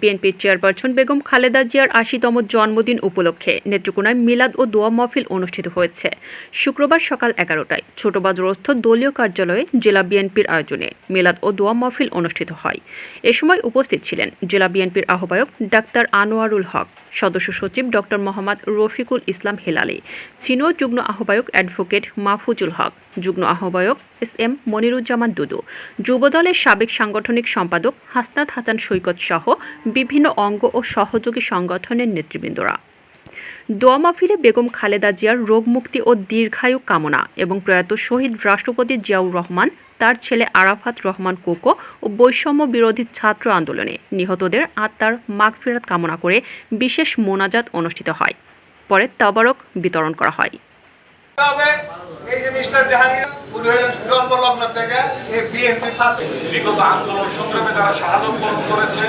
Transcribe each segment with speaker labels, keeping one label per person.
Speaker 1: বিএনপির চেয়ারপারসন বেগম খালেদা জিয়ার আশিতম জন্মদিন উপলক্ষে নেত্রকোনায় মিলাদ ও দোয়া মহফিল অনুষ্ঠিত হয়েছে। শুক্রবার সকাল এগারোটায় ছোটবাজারস্থ দলীয় কার্যালয়ে জেলা বিএনপির আয়োজনে মিলাদ ও দোয়া মহফিল অনুষ্ঠিত হয়। এ সময় উপস্থিত ছিলেন জেলা বিএনপির আহ্বায়ক ডাক্তার আনোয়ারুল হক। সদস্য সচিব ডক্টর মোহাম্মদ রফিকুল ইসলাম হেলালি ছিনো যুগ্ম আহ্বায়ক অ্যাডভোকেট মাহফুজুল হক, যুগ্ম আহ্বায়ক এস এম মনিরুজ্জামান দুদু, যুবদলের সাবেক সাংগঠনিক সম্পাদক হাসনাত হাসান সৈকত সহ বিভিন্ন অঙ্গ ও সহযোগী সংগঠনের নেতৃবৃন্দরা। দোয়া মাহফিলে বেগম খালেদা জিয়ার রোগমুক্তি ও দীর্ঘায়ু কামনা এবং প্রয়াত শহীদ রাষ্ট্রপতি জিয়াউর রহমান তার ছেলে আরাফাত রহমান কোকো ও বৈষম্য বিরোধী ছাত্র আন্দোলনে নিহতদের আত্মার মাগফিরাত কামনা করে বিশেষ মোনাজাত অনুষ্ঠিত হয়। পরে তাবারক বিতরণ করা হয়।
Speaker 2: এই যে মিস্টার জাহাঙ্গীর উনি হলেন জন্মলগ্ন থেকে এই বিএনপি ছাত্র।
Speaker 3: বিগত আন্দোলন সংগ্রামে যারা শাহাদত বরণ করেছে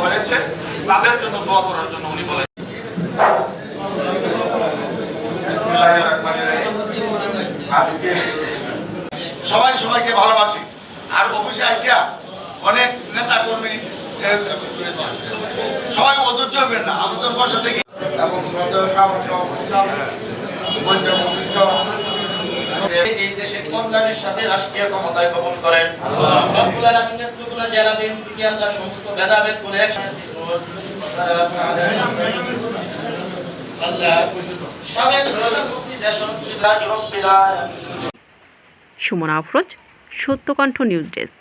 Speaker 3: হয়েছে তাদের জন্য দোয়া করার জন্য উনি বলেন
Speaker 2: আজকে সবাই সবাইকে ভালোবাসি। আর অফিসে আসিয়া অনেক নেতা কর্মী সবাই অধৈর্য হবেন না। আমাদের বসে থেকে। এবং
Speaker 4: এই দেশের কল্যাণের সাথে রাষ্ট্রীয় ক্ষমতায় গমন করেন। রব্বুল আলামিন নেতৃত্বগুলো জেলা বিএনপি আল্লাহ সমস্ত ভেদাভেদ করে একসাথে
Speaker 1: সুমনা আফরোজ সত্যকণ্ঠ নিউজ ডেস্ক।